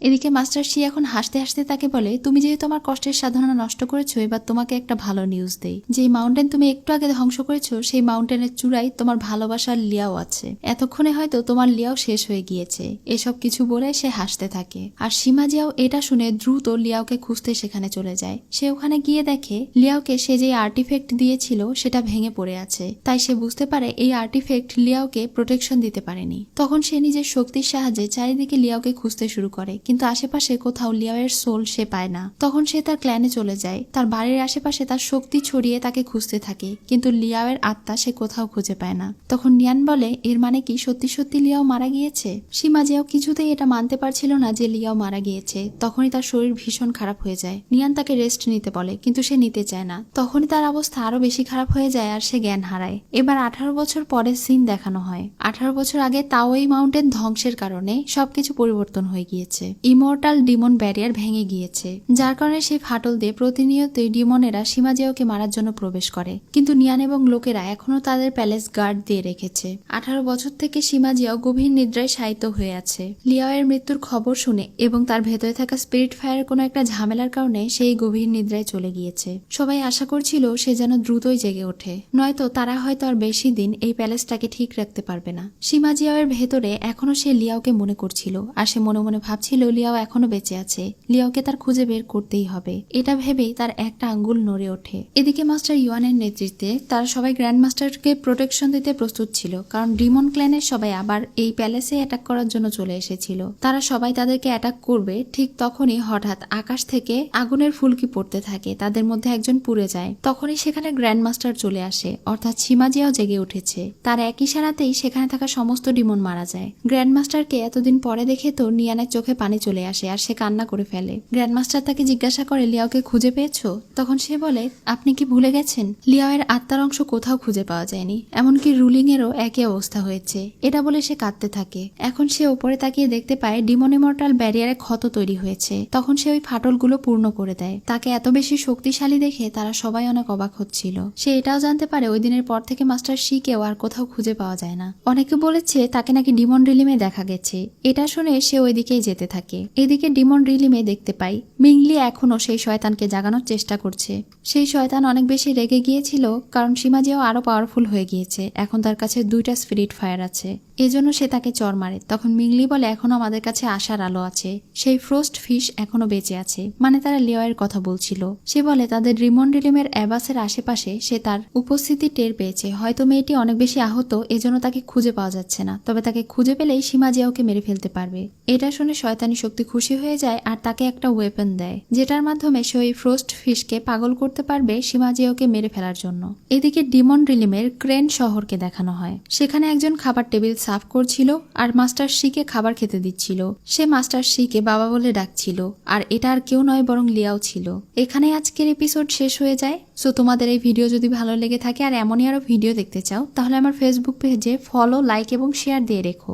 এদিকে master she এখন হাসতে হাসতে তাকে বলে, তুমি যেহেতু আমার কষ্টের সাধনা নষ্ট করেছ, এবার তোমাকে একটা ভালো নিউজ দেই। যে মাউন্টেন তুমি একটু আগে ধ্বংস করেছ, সেই মাউন্টেনের চূড়ায় তোমার ভালোবাসার লিয়াও আছে। এতক্ষণে হয়তো তোমার লিয়াও শেষ হয়ে গিয়েছে। এসব কিছু বলে সে হাসতে থাকে। আর সীমা জিয়াও এটা শুনে দ্রুত লিয়াওকে খুঁজতে সেখানে চলে যায়। সে ওখানে গিয়ে দেখে, লিয়াওকে সে যে আর্টিফেক্ট দিয়েছিল, সেটা ভেঙে পড়ে আছে। তাই সে বুঝতে পারে এই আর্টিফেক্ট লিয়াওকে প্রোটেকশন দিতে পারেনি। তখন সে নিজের শক্তির সাহায্যে চারিদিকে লিয়াওকে খুঁজতে শুরু করে। কিন্তু আশেপাশে কোথাও লিয়াওয়ের সোল সে পায় না। তখন সে তার ক্ল্যানে চলে যায়। তার বাড়ির আশেপাশে তার শক্তি ছড়িয়ে তাকে খুঁজতে থাকে, কিন্তু লিয়াওয়ের আত্মা সে কোথাও খুঁজে পায় না। তখন নিয়ান বলে, এর মানে কি সত্যি সত্যি লিয়াও মারা গিয়েছে? সীমা জিয়াও কিছুতেই এটা মানতে পারছিল না যে লিয়াও মারা গিয়েছে। তখনই তার শরীর ভীষণ খারাপ হয়ে যায়। নিয়ান তাকে রেস্ট নিতে বলে, কিন্তু সে নিতে চায় না। তখনই তার অবস্থা আরও বেশি খারাপ হয়ে যায় আর সে জ্ঞান হারায়। এবার আঠারো বছর পরে সিন দেখানো হয়। আঠারো বছর আগে তাওই মাউন্টেন ধ্বংসের কারণে সবকিছু পরিবর্তন হয়ে গিয়েছে। ইমোর্টাল ডিমন ব্যারিয়ার ভেঙে গিয়েছে, যার কারণে সেই ফাটল দিয়ে প্রতিনিয়তই ডিমনেরা সীমাজিয়াওকে মারার জন্য প্রবেশ করে। কিন্তু নিয়ান এবং লোকেরা এখনও তাদের প্যালেস গার্ড দিয়ে রেখেছে। আঠারো বছর থেকে সীমাজিয়াও গভীর নিদ্রায় শায়িত হয়ে আছে। লিয়াওয়ের মৃত্যুর খবর শুনে এবং তার ভেতরে থাকা স্পিরিট ফায়ার কোনো একটা ঝামেলার কারণে সেই গভীর নিদ্রায় চলে গিয়েছে। সবাই আশা করছিল সে যেন দ্রুতই জেগে ওঠে। নয়তো তারা হয়তো আর বেশি দিন এই প্যালেসটাকে ঠিক রাখতে পারবে না। সীমাজিয়াওয়ের ভেতরে এখনও সে লিয়াওকে মনে করছিল, আর সে মনে মনে ভাবছিল লিয়াও এখনও বেঁচে আছে। লিয়াওকে তার খুঁজে বের করতেই হবে। এটা ভেবেই তার একটা আঙ্গুল নড়ে ওঠে। এদিকে মাস্টার ইউয়ানের নেতৃত্বে তারা সবাই গ্র্যান্ড মাস্টারকে প্রোটেকশন দিতে প্রস্তুত ছিল, কারণ ডিমন ক্ল্যানের সবাই আবার এই প্যালেসে অ্যাটাক করার জন্য চলে এসেছিল। তারা সবাই তাদেরকে অ্যাটাক করবে ঠিক তখনই হঠাৎ আকাশ থেকে আগুনের ফুলকি পড়তে থাকে, তাদের মধ্যে একজন পুড়ে যায়। তখনই সেখানে গ্র্যান্ড মাস্টার চলে আসে, অর্থাৎ সীমাজিয়াও জেগে উঠেছে। তার এক ইশারাতেই সেখানে থাকা সমস্ত ডিমন মারা যায়। গ্র্যান্ড মাস্টারকে এতদিন পরে দেখে তো নিয়ানের চোখে পানি চলে আসে আর সে কান্না করে ফেলে। গ্র্যান্ড মাস্টার তাকে জিজ্ঞাসা করে, লিয়াওকে খুঁজে পেয়েছ? তখন সে বলে, আপনি কি ভুলে গেছেন? লিয়াওয়ের আত্মার অংশ কোথাও খুঁজে পাওয়া যায়নি। এমনকি রুলিং এরও একই অবস্থা হয়েছে। এটা বলে সে কাঁদতে থাকে। এখন সে ওপরে তাকিয়ে দেখতে পায়, ডিমন ইমর্টাল ব্যারিয়ারে ক্ষত তৈরি হয়েছে। তখন সে ওই ফাটলগুলো পূর্ণ করে দেয়। তাকে এত বেশি শক্তিশালী দেখে তারা সবাই অনেক অবাক হচ্ছিল। সে এটাও জানতে পারে, ওই দিনের পর থেকে মাস্টার শিকেও আর কোথাও খুঁজে পাওয়া যায় না। অনেকে বলেছে, তাকে নাকি ডিমন রিলিমে দেখা গেছে। এটা শুনে সে ওইদিকেই যেতে থাকে। এদিকে ডিমন রিলিমে দেখতে পাই। মিংলি এখনও সেই শয়তানকে জাগানোর চেষ্টা করছে। সেই শয়তান অনেক বেশি রেগে গিয়েছিল, কারণ সীমাজিও আরও পাওয়ারফুল হয়ে গিয়েছে। এখন তার কাছে দুইটা স্পিরিট ফায়ার আছে। এজন্য সে তাকে চর মারে। তখন মিংলি বলে, এখনও আমাদের কাছে আসার আলো আছে। সেই ফ্রোস্ট ফিশ এখনও বেঁচে আছে। মানে তারা লিওয়ের কথা বলছিল। সে বলে, তাদের রিমন রিলিমের অ্যাবাসের আশেপাশে সে তার উপস্থিতি টের পেয়েছে। হয়তো মেয়েটি অনেক বেশি আহত, এজন্য তাকে খুঁজে পাওয়া যাচ্ছে না। তবে তাকে খুঁজে পেলেই সীমাজিয়াওকে মেরে ফেলতে পারবে। এটা শুনে শয়তানি শক্তি খুশি হয়ে যায় আর তাকে একটা ওয়েপন দেয়, যেটার মাধ্যমে সে ওই ফ্রোস্ট ফিশকে পাগল করতে পারবে সীমাজিয়াওকে মেরে ফেলার জন্য। এদিকে ডিমন রিলিমের ক্রেন শহরকে দেখানো হয়। সেখানে একজন খাবার টেবিল সাফ করছিল আর মাস্টার শিকে খাবার খেতে দিচ্ছিল। সে মাস্টার শিকে বাবা বলে ডাকছিল, আর এটা আর কেউ নয় বরং লিয়াও ছিল। এখানে আজকের এপিসোড শেষ হয়ে যায়। সো তোমাদের এই ভিডিও যদি ভালো লেগে থাকে আর এমনই আরও ভিডিও দেখতে চাও, তাহলে আমার ফেসবুক পেজে ফলো লাইক এবং শেয়ার দিয়ে রেখো।